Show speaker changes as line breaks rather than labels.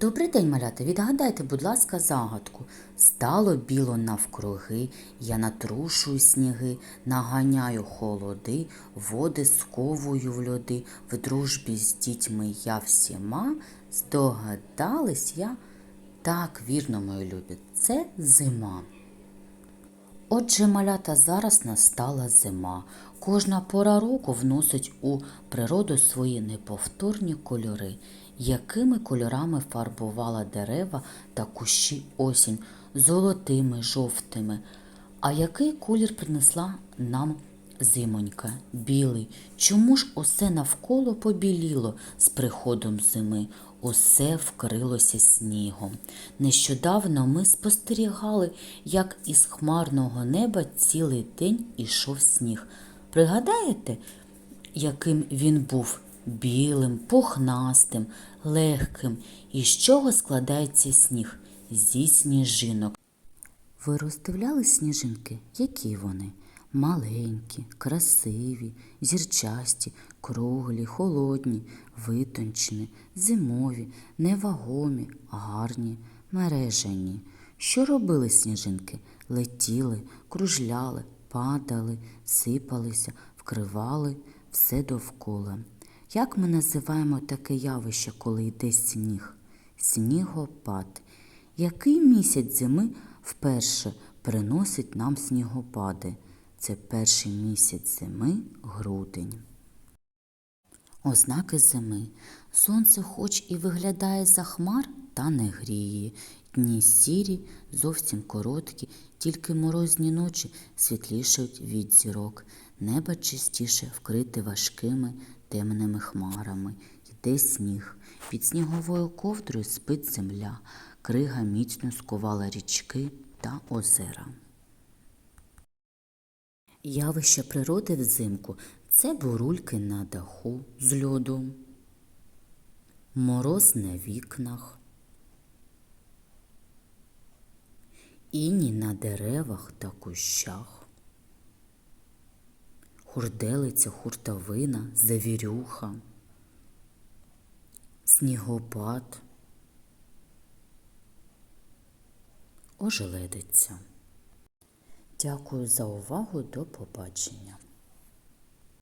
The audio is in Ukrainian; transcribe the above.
Добрий день, малята. Відгадайте, будь ласка, загадку. Стало біло навкруги, я натрушую сніги, наганяю холоди, води сковую в льоди, в дружбі з дітьми я всіма. Здогадались я? Так, вірно, мої любі, це зима. Отже, малята, зараз настала зима. Кожна пора року вносить у природу свої неповторні кольори. Якими кольорами фарбувала дерева та кущі осінь? Золотими, жовтими. А який колір принесла нам зимонька? Білий. Чому ж усе навколо побіліло з приходом зими? Усе вкрилося снігом. Нещодавно ми спостерігали, як із хмарного неба цілий день ішов сніг. Пригадаєте, яким він був? Білим, пухнастим, легким. І з чого складається сніг? Зі сніжинок. Ви роздивляли сніжинки? Які вони? Маленькі, красиві, зірчасті, круглі, холодні, витончені, зимові, невагомі, гарні, мережані. Що робили сніжинки? Летіли, кружляли, падали, сипалися, вкривали все довкола. Як ми називаємо таке явище, коли йде сніг? Снігопад. Який місяць зими вперше приносить нам снігопади? Це перший місяць зими грудень. Ознаки зими. Сонце хоч і виглядає за хмар, та не гріє. Дні сірі, зовсім короткі, тільки морозні ночі світлішають від зірок. Небо частіше вкрите важкими темними хмарами. Йде сніг. Під сніговою ковдрою спить земля. Крига міцно скувала річки та озера. Явище природи взимку це бурульки на даху з льоду, мороз на вікнах, іні на деревах та кущах, хурделиця, хуртовина, завірюха, снігопад, ожеледиця. Дякую за увагу. До побачення.